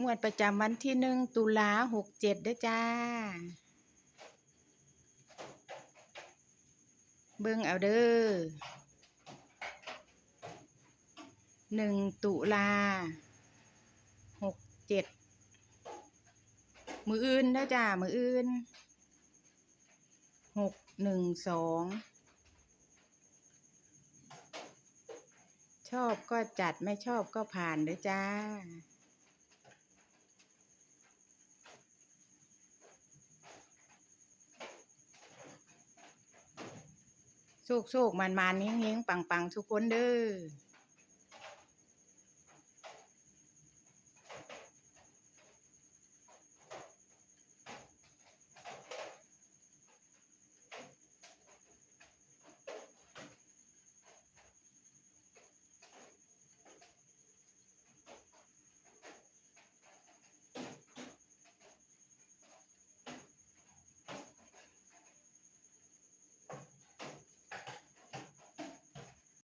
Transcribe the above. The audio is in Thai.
งวดประจำวันที่หนึ่งตุลาหกเจ็ดด้จ้า เบิ่งเอาเด้อหนึ่งตุลาหกเจ็ดมืออื่นด้จ้า มืออื่นหกหนึ่งสองชอบก็จัดไม่ชอบก็ผ่านเด้อจ้า โชคโชคมันมันเฮงเฮงปังปังทุกคนเด้อ